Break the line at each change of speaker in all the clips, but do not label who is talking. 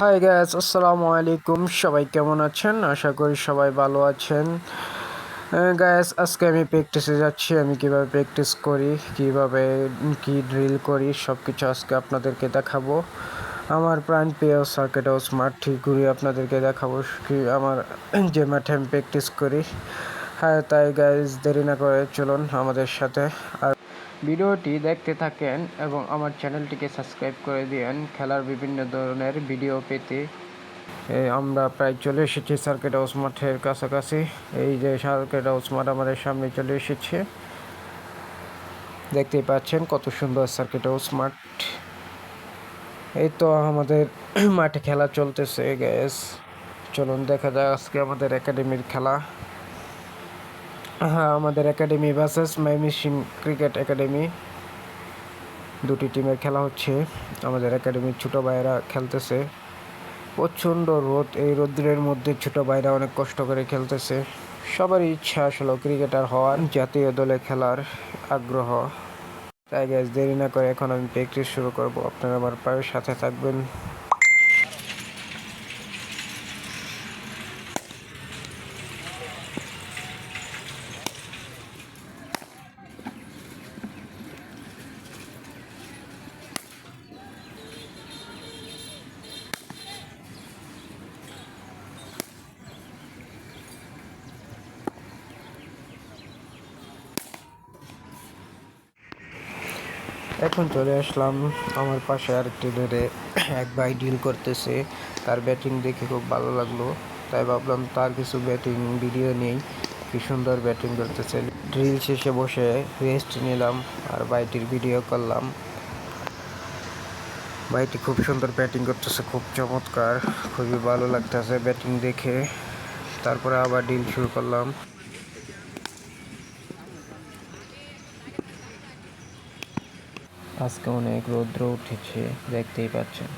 High gas আসসালামু আলাইকুম। সবাই কেমন আছেন? আশা করি সবাই ভালো আছেন। গ্যাস আজকে আমি প্র্যাকটিসে যাচ্ছি। আমি কীভাবে প্র্যাকটিস করি, কীভাবে, কি ড্রিল করি সব কিছু আজকে আপনাদেরকে দেখাবো। আমার প্রাণ প্রিয় সার্কিট হাউস মাঠটি ঘুরে আপনাদেরকে দেখাবো কি আমার যে মাঠে আমি প্র্যাকটিস করি। হ্যাঁ তাই গ্যাস দেরি না করে চলুন আমাদের সাথে। আর ভিডিওটি দেখতে থাকেন এবং আমার চ্যানেলটিকে সাবস্ক্রাইব করে দিন খেলার বিভিন্ন ধরনের ভিডিও পেতে। আমরা প্রায় চলে এসেছি সার্কিট হাউস মাঠের কাছাকাছি। এই যে সার্কেট হাউস মাঠ আমাদের সামনে চলে এসেছে। দেখতেই পাচ্ছেন কত সুন্দর সার্কিট হাউস মাঠ। এই তো আমাদের মাঠে খেলা চলতেছে গ্যাস চলুন দেখা যাক আজকে আমাদের একাডেমির খেলা। হ্যাঁ আমাদের academy versus Mymensingh cricket academy দুটি টিমের খেলা হচ্ছে। আমাদের একাডেমির ছোটো ভাইয়েরা খেলতেছে। প্রচণ্ড রোদ। এই রোদ্রের মধ্যে ছোটো ভাইরা অনেক কষ্ট করে খেলতেছে। সবারই ইচ্ছা আসলে ক্রিকেটার হওয়ার, জাতীয় দলে খেলার আগ্রহ। তাই গ্যাস দেরি না করে এখন আমি প্র্যাকটিস শুরু করব। আপনারা আমার পায়ের সাথে থাকবেন। এখন চলে আসলাম আমার পাশে আরেকটি ধরে এক ভাই ডিল করতেছে। তার ব্যাটিং দেখে খুব ভালো লাগল। তাই ভাবলাম তার কিছু ব্যাটিং ভিডিও নেই। কি সুন্দর ব্যাটিং করতেছে। ড্রিল শেষে বসে রেস্ট নিলাম আর ভাইটির ভিডিও করলাম। ভাইটি খুব সুন্দর ব্যাটিং করতেছে, খুব চমৎকার, খুবই ভালো লাগতেছে ব্যাটিং দেখে। তারপরে আবার ডিল শুরু করলাম। আজকে অনেক রৌদ্র উঠেছে, দেখতেই পাচ্ছেন।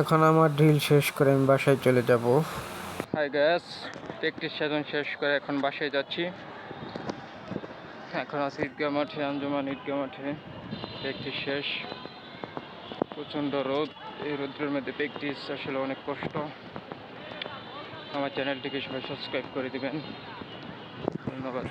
এখন আমার ঢিল শেষ করে আমি বাসায় চলে যাব। হাই গ্যাস প্র্যাকটিস সেজন শেষ করে এখন বাসায় যাচ্ছি। এখন আছি ঈদগাহ মাঠে, আঞ্জুমান ঈদগাহ মাঠে। প্র্যাকটিস শেষ। প্রচণ্ড রোদ। এই রোদ্রের মধ্যে প্র্যাকটিস আসলে অনেক কষ্ট। আমার চ্যানেলটিকে সবাই সাবস্ক্রাইব করে দেবেন। ধন্যবাদ।